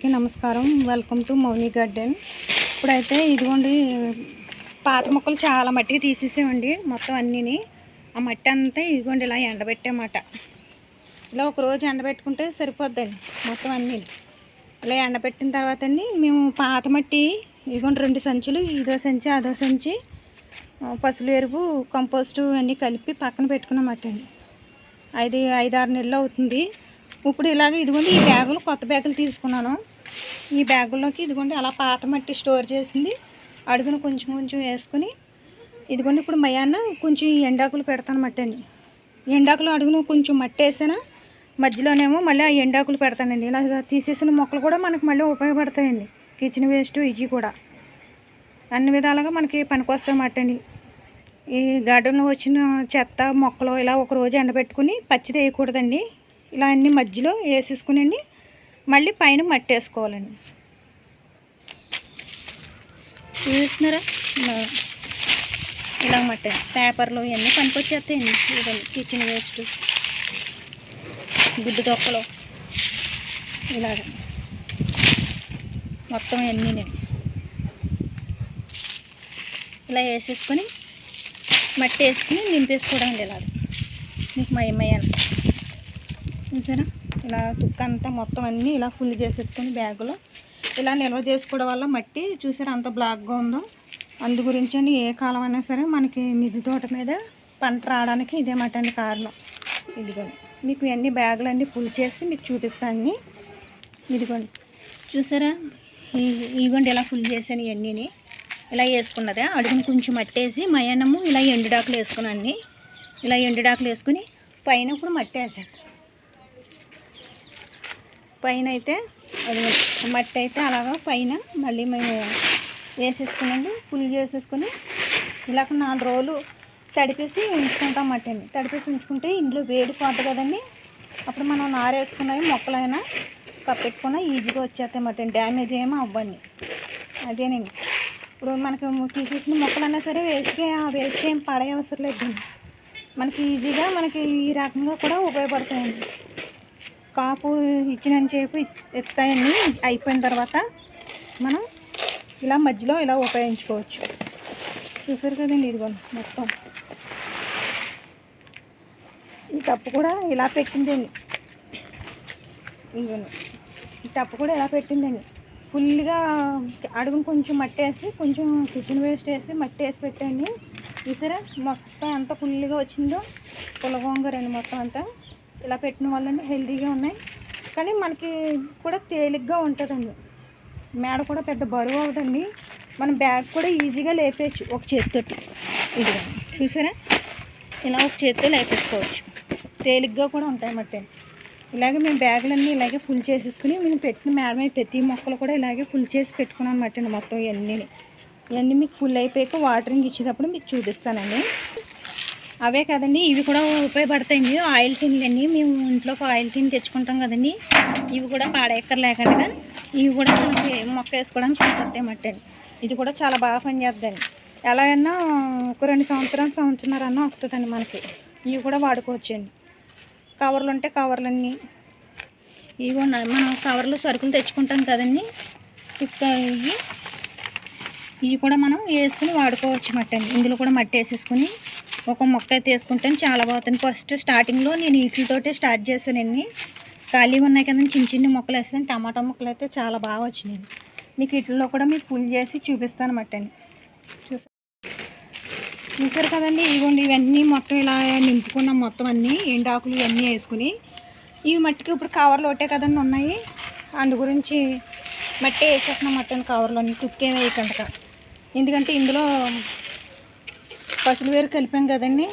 అందరికీ నమస్కారం. Welcome to Mouni garden ఇప్పుడైతే ఇదిగోండి పాత మొక్కలు చాలా మట్టికి తీసేసామండి మొత్తం అన్నీని. ఆ మట్టి అంతా ఇదిగోండి ఇలా ఎండబెట్టామాట. ఇలా ఒకరోజు ఎండబెట్టుకుంటే సరిపోద్దండి మొత్తం అన్నీ. ఇలా ఎండబెట్టిన తర్వాత అండి మేము పాత మట్టి ఇదిగోండి రెండు సంచులు ఇదో సంచి అదో సంచి పసులు ఎరువు కంపోస్టు అన్నీ కలిపి పక్కన పెట్టుకున్నామట అండి. ఐదు ఐదు ఆరు నెలలు అవుతుంది. ఇప్పుడు ఇలాగ ఇదిగోండి ఈ బ్యాగులు కొత్త బ్యాగులు తీసుకున్నాను. ఈ బ్యాగుల్లోకి ఇదిగోండి అలా పాత మట్టి స్టోర్ చేసింది. అడుగున కొంచెం కొంచెం వేసుకుని ఇదిగోండి ఇప్పుడు మయాన్న కొంచెం ఎండాకులు పెడతాను మట్టండి అండి ఎండాకులు అడుగున కొంచెం మట్టి వేసానా మధ్యలోనేమో మళ్ళీ ఆ ఎండాకులు పెడతానండి. ఇలా తీసేసిన మొక్కలు కూడా మనకు మళ్ళీ ఉపయోగపడతాయండి. కిచెన్ వేస్ట్ ఇవి కూడా. అన్ని విధాలుగా మనకి పనికొస్తాయి మట్టి అండి ఈ గార్డెన్లో వచ్చిన చెత్త మొక్కలు ఇలా ఒక రోజు ఎండబెట్టుకుని పచ్చిది వేయకూడదండి. ఇలా అన్ని మధ్యలో వేసేసుకునండి. మళ్ళీ పైన మట్టేసుకోవాలండి. చూస్తున్నారా? ఇలా మట్టే పేపర్లు ఇవన్నీ పనికొచ్చేస్తాయండి ఇవన్నీ కిచెన్ వేస్ట్ గుడ్డు తొక్కలు ఇలాగ. మొత్తం అన్నీ ఇలా వేసేసుకొని మట్టి వేసుకుని నింపేసుకోవడం అండి ఇలాగ. మీకు మయమయ్యాలి చూసారా? ఇలా తుక్క అంతా మొత్తం అన్నీ ఇలా ఫుల్ చేసేసుకొని బ్యాగులో. ఇలా నిల్వ చేసుకోవడం వల్ల మట్టి చూసారా అంత బ్లాక్గా ఉందో. అందు గురించి అని ఏ కాలం అయినా సరే మనకి మిది తోట మీద పంట రావడానికి ఇదే మాట అండి కారణం. ఇదిగోండి. మీకు ఇవన్నీ బ్యాగులు అన్నీ ఫుల్ చేసి మీకు చూపిస్తాను ఇదిగోండి. చూసారా? ఈ- ఇదిగోండి ఇలా ఫుల్ చేశాను ఇవన్నీని. ఇలా వేసుకున్నదే. అడుగును కొంచెం మట్టేసి మయానము ఇలా ఎండుడాకులు వేసుకున్నాను ఇలా ఎండుడాకులు వేసుకుని పైన ఇప్పుడు మట్టి వేసాను పైన అయితే అది మట్టి అయితే అలాగా పైన మళ్ళీ మేము వేసేసుకునండి ఫుల్ చేసేసుకుని ఇలా నాలుగు రోజులు తడిపేసి ఉంచుకుంటాం మట్టిని. తడిపేసి ఉంచుకుంటే ఇంట్లో వేడి పోతుంది కదండి. అప్పుడు మనం నారేసుకున్నవి మొక్కలైనా కప్పెట్టుకున్నా ఈజీగా వచ్చేస్తాయి మటన్ డ్యామేజ్ ఏమో అవ్వండి అదేనండి. ఇప్పుడు మనకు తీసేసిన మొక్కలన్నా సరే వేస్ట్గా వేస్ట్ ఏం పడే అవసరం లేదండి. మనకి ఈజీగా మనకి ఈ రకంగా కూడా ఉపయోగపడతాయండి. కాపు ఇచ్చినంతసేపు ఎత్తాయని అయిపోయిన తర్వాత మనం ఇలా మధ్యలో ఇలా ఉపయోగించుకోవచ్చు. చూసారు కదండి ఇదిగోండి మొత్తం. ఈ టప్పు కూడా ఇలా పెట్టిందండి. ఇదిగోండి. ఈ టప్పు కూడా ఇలా పెట్టిందండి. ఫుల్గా అడుగును కొంచెం మట్టి వేసి కొంచెం కిచెన్ వేస్ట్ వేసి మట్టి వేసి పెట్టండి. చూసారా మొత్తం ఎంత ఫుల్గా వచ్చిందో? పులగొంగరండి మొత్తం అంతా. ఇలా పెట్టిన వాళ్ళని హెల్తీగా ఉన్నాయి. కానీ మనకి కూడా తేలిగ్గా ఉంటుందండి. మేడ కూడా పెద్ద బరువు అవుతుంది మనం బ్యాగ్ కూడా ఈజీగా లేపేయచ్చు. ఒక చేతితోటి. ఇది చూసారా? ఇలా ఒక చేతితో లేపేసుకోవచ్చు. తేలిగ్గా కూడా ఉంటాయి మట్టి. ఇలాగే మేము బ్యాగులన్నీ ఇలాగే ఫుల్ చేసేసుకుని మేము పెట్టిన మేడ మీద ప్రతి మొక్కలు కూడా ఇలాగే ఫుల్ చేసి పెట్టుకున్నాం అనమాట మొత్తం ఇవన్నీ ఇవన్నీ మీకు ఫుల్ అయిపోయాక వాటరింగ్ ఇచ్చేటప్పుడు మీకు చూపిస్తానండి. అవే కదండి. ఇవి కూడా ఉపయోగపడతాయండి. ఆయిల్ టిన్లు అన్నీ మేము ఇంట్లో ఆయిల్ టిన్ తెచ్చుకుంటాం కదండి. ఇవి కూడా పాడేక్కర్లేకుండా ఇవి కూడా మనకి మొక్క వేసుకోవడానికి పనికొస్తాయి ఇది కూడా చాలా బాగా పనిచేద్దండి ఎలా అయినా ఒక రెండు సంవత్సరాలు సంవత్సరాలన్నా వస్తుందండి మనకి. ఇవి కూడా వాడుకోవచ్చండి. కవర్లు ఉంటే కవర్లన్నీ. ఇవి ఉన్నాయి మనం కవర్లు సరుకులు తెచ్చుకుంటాం కదండి. ఇవి. ఇవి కూడా మనం వేసుకుని వాడుకోవచ్చు మట్టి అండి ఇందులో కూడా మట్టి వేసేసుకుని ఒక మొక్క అయితే వేసుకుంటే చాలా బాగుంటుంది ఫస్ట్ స్టార్టింగ్లో నేను వీటితోటే స్టార్ట్ చేశానండి ఖాళీగా ఉన్నాయి కదండి చిన్న చిన్న మొక్కలు వేస్తాను. టమాటా మొక్కలు అయితే చాలా బాగా వచ్చినాయి. మీకు ఇట్లలో కూడా మీకు పుల్ చేసి చూపిస్తాను మట్టని. చూసా చూసారు కదండి? ఇవ్వండి ఇవన్నీ మొత్తం ఇలా నింపుకున్నాం మొత్తం అన్నీ. ఎండాకులు ఇవన్నీ వేసుకుని. ఇవి మట్టికి ఇప్పుడు కవర్లు ఒకటే కదండి ఉన్నాయి. అందు గురించి మట్టి వేసేస్తున్నాం మట్టని కవర్లో తుక్కేం వేయకుండా ఎందుకంటే ఇందులో పసులు వేరు కలిపాం కదండి.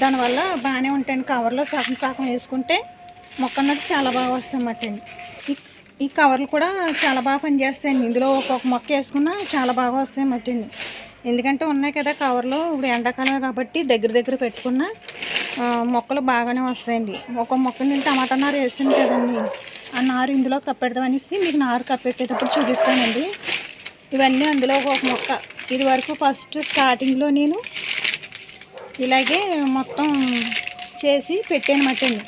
దానివల్ల బాగానే ఉంటాయండి కవర్లో సగం సగం వేసుకుంటే మొక్క అన్నట్టు చాలా బాగా వస్తాయి మట్టండి ఈ ఈ కవర్లు కూడా చాలా బాగా పనిచేస్తాయండి. ఇందులో ఒక్కొక్క మొక్క వేసుకున్నా చాలా బాగా వస్తాయి మట్టండి ఎందుకంటే ఉన్నాయి కదా కవర్లో ఇప్పుడు ఎండాకాలం కాబట్టి దగ్గర దగ్గర పెట్టుకున్న మొక్కలు బాగానే వస్తాయండి. ఒక మొక్క నేను టమాటా నారు వేసాను కదండి. ఆ నారు ఇందులో కప్పెడదామనేసి మీకు నారు కప్పెట్టేటప్పుడు చూపిస్తానండి. ఇవన్నీ అందులో ఒక మొక్క. ఇది వరకు ఫస్ట్ స్టార్టింగ్లో నేను ఇలాగే మొత్తం చేసి పెట్టాను మట్టండి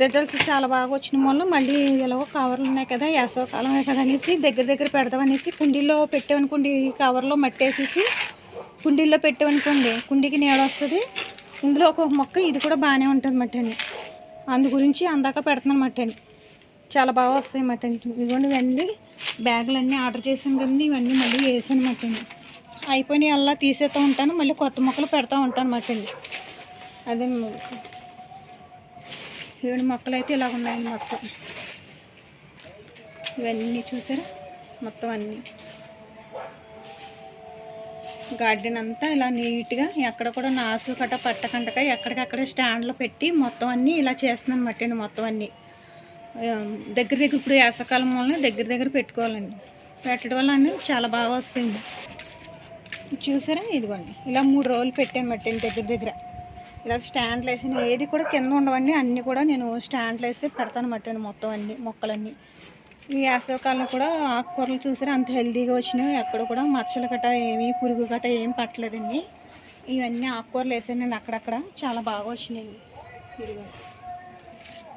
రిజల్ట్స్ చాలా బాగా వచ్చిన వల్ల మళ్ళీ ఎలాగో కవర్లు ఉన్నాయి కదా వేసవకాలం కదా అనేసి దగ్గర దగ్గర పెడదామనేసి కుండీలో పెట్టామనుకోండి కవర్లో మట్టి వేసేసి కుండీల్లో పెట్టామనుకోండి కుండీకి నీడ వస్తుంది. ఇందులో ఒక మొక్క ఇది కూడా బాగానే ఉంటుంది మట్టండి అందు గురించి అందాక పెడుతున్నాను మట్టండి చాలా బాగా వస్తాయి మట్టండి ఇదిగోండి ఇవన్నీ బ్యాగులన్నీ ఆర్డర్ చేశాను కదండి ఇవన్నీ మళ్ళీ వేసాను మట్టండి అయిపోయినాయి అలా తీసేస్తూ ఉంటాను. మళ్ళీ కొత్త మొక్కలు పెడతా ఉంటాను మట్టండి అదే ఏడు మొక్కలు అయితే ఇలా ఉన్నాయండి మొత్తం. ఇవన్నీ చూసారా? మొత్తం అన్నీ. గార్డెన్ అంతా ఇలా నీట్గా ఎక్కడ కూడా నాసు కట్ట పట్టకంటక ఎక్కడికక్కడ స్టాండ్లో పెట్టి మొత్తం అన్నీ ఇలా చేస్తున్నాను అనమాట అండి మొత్తం అన్నీ. దగ్గర దగ్గర ఇప్పుడు వేసవకాలం వల్ల దగ్గర దగ్గర పెట్టుకోవాలండి. పెట్టడం వల్ల అన్నీ చాలా బాగా వస్తాయండి. చూసారా? ఇదిగోండి. ఇలా మూడు రోజులు పెట్టాను మట్టి దగ్గర దగ్గర. ఇలా స్టాండ్లు వేసిన ఏది కూడా కింద ఉండవండి. అన్నీ కూడా నేను స్టాండ్లు వేసి పెడతాను మట్టండి మొత్తం అన్ని మొక్కలన్నీ. ఈ వేసవకాలం కూడా ఆకుకూరలు చూసారా? అంత హెల్దీగా వచ్చినాయి ఎక్కడ కూడా మచ్చలు గట్ట ఏమి పురుగు గట్ట ఏం పట్టలేదండి. ఇవన్నీ ఆకుకూరలు వేసానండి అక్కడక్కడ. చాలా బాగా వచ్చినాయండి. ఇదిగో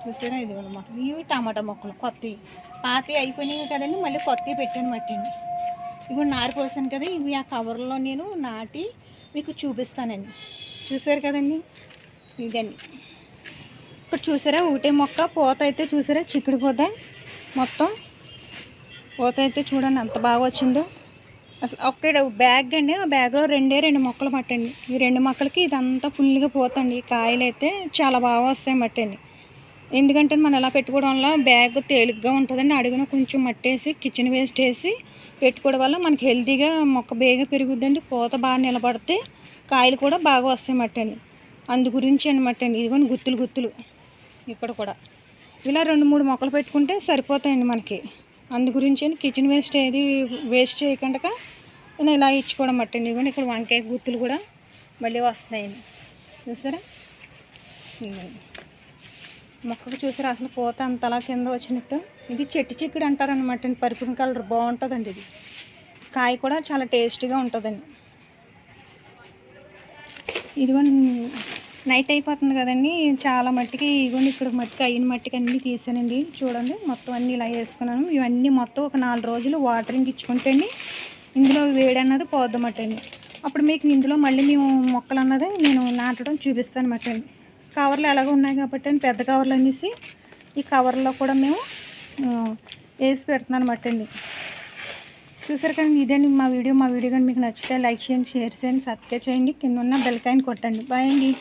చూసారా? ఇదిగో అనమాట ఇవి టమాటా మొక్కలు కొత్తవి పాతవి అయిపోయినాయి కదండి. మళ్ళీ కొత్తవి పెట్టాను మట్టండి ఇప్పుడు నారు పోసాను కదా ఇవి ఆ కవర్లో నేను నాటి మీకు చూపిస్తానండి. చూసారు కదండి? ఇదండి. ఇక్కడ చూసారా? ఒకటే మొక్క పూత అయితే చూసారా? చిక్కుడు పూత మొత్తం. పూత అయితే చూడండి ఎంత బాగా వచ్చిందో. అసలు ఒకే బ్యాగ్ అండి ఆ బ్యాగ్లో రెండే రెండు మొక్కలు మట్టండి ఈ రెండు మొక్కలకి ఇదంతా ఫుల్గా పోతండి. కాయలు అయితే చాలా బాగా వస్తాయి మట్టండి. ఎందుకంటే మనం ఎలా పెట్టుకోవడం వల్ల బ్యాగ్ తేలిగ్గా ఉంటుందండి. అడుగున కొంచెం మట్టేసి కిచెన్ వేస్ట్ వేసి పెట్టుకోవడం వల్ల మనకి హెల్తీగా మొక్క బేగా పెరుగుద్దండి. పూత బాగా నిలబడితే కాయలు కూడా బాగా వస్తాయి మట్టండి. అందు గురించి అనమాట అండి. ఇదిగోండి గుత్తులు గుత్తులు ఇక్కడ కూడా. ఇలా రెండు మూడు మొక్కలు పెట్టుకుంటే సరిపోతాయండి మనకి. అందు గురించి కిచెన్ వేస్ట్ ఏది వేస్ట్ చేయకుండా నేను ఇలా ఇచ్చుకోవడం మట్టండి. ఇదిగోండి ఇక్కడ వంకాయ గుత్తులు కూడా మళ్ళీ వస్తున్నాయండి. చూసారా? మొక్కకు చూసారు అసలు పూత అంతలా కింద వచ్చినట్టు. ఇది చెట్టు చిక్కుడు అంటారనమాట అండి. పరుపున కలర్ బాగుంటుందండి ఇది. కాయ కూడా చాలా టేస్టీగా ఉంటుందండి. ఇదిగోండి నైట్ అయిపోతుంది కదండి. చాలా మట్టికి ఇదిగోండి ఇక్కడ మట్టికి అయిన మట్టికి అన్నీ తీసానండి. చూడండి మొత్తం అన్నీ ఇలా వేసుకున్నాను. ఇవన్నీ మొత్తం ఒక నాలుగు రోజులు వాటరింగ్ ఇచ్చుకుంటే అండి ఇందులో వేడి అన్నది పోద్దన్నమాట అండి. అప్పుడు మీకు ఇందులో మళ్ళీ మేము మొక్కలు అన్నది నేను నాటడం చూపిస్తాను అన్నమాట అండి. కవర్లు ఎలాగో ఉన్నాయి కాబట్టి అండి పెద్ద కవర్లు అనేసి ఈ కవర్లో కూడా మేము వేసి పెడుతున్నాను అనమాట అండి. చూసారు కానీ ఇదండి మా వీడియో. మా వీడియో కానీ మీకు నచ్చితే లైక్ చేయండి షేర్ చేయండి సబ్స్క్రైబ్ చేయండి. కింద ఉన్న బెల్కాయని కొట్టండి. బాయ్ అండి.